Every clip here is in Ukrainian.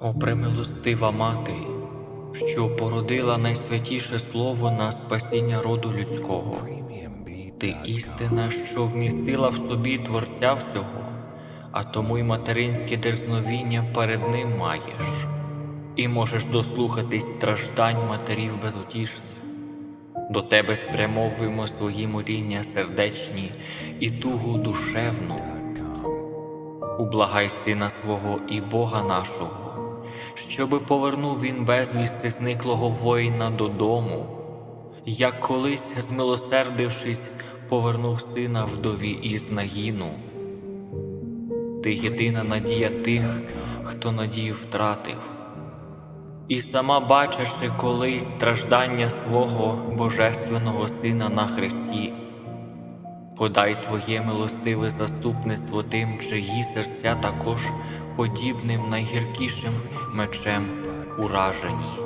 О премилостива мати, що породила найсвятіше слово на спасіння роду людського. Ти істина, що вмістила в собі Творця всього, а тому й материнське дерзновіння перед ним маєш, і можеш дослухатись страждань матерів безутішних. До тебе спрямовуємо свої моління сердечні і тугу душевну. Ублагай сина свого і Бога нашого, щоби повернув він безвісти зниклого воїна додому, як колись, змилосердившись, повернув сина вдові із нагіну. Ти єдина надія тих, хто надію втратив, і сама бачивши колись страждання свого Божественного Сина на Христі. Подай Твоє милостиве заступництво тим, чиї серця також подібним найгіркішим мечем уражені.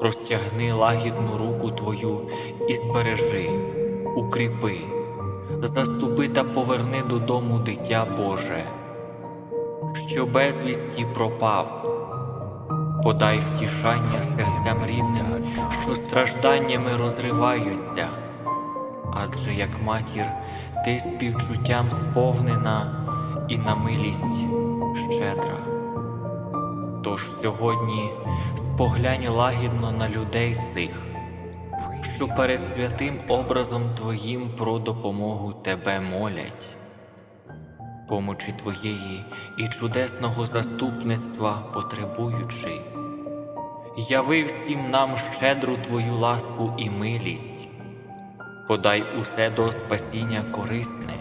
Простягни лагідну руку Твою і збережи, укріпи, заступи та поверни додому дитя Боже, що безвісті пропав. Подай втішання серцям рідним, що стражданнями розриваються адже як матір ти співчуттям сповнена і на милість щедра. Тож сьогодні споглянь лагідно на людей цих, що перед святим образом Твоїм про допомогу Тебе молять, помочі Твоєї і чудесного заступництва потребуючи, яви всім нам щедру Твою ласку і милість. Подай усе до спасіння корисне,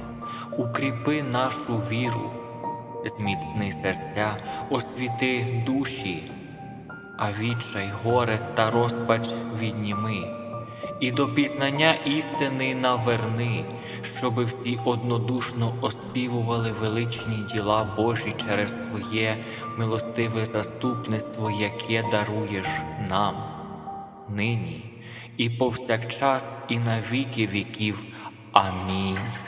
укріпи нашу віру, зміцни серця, освіти душі, а відчай, горе та розпач відніми, і до пізнання істини наверни, щоби всі однодушно оспівували величні діла Божі через Твоє милостиве заступництво, яке даруєш нам нині і повсякчас, і на віки віків. Амінь.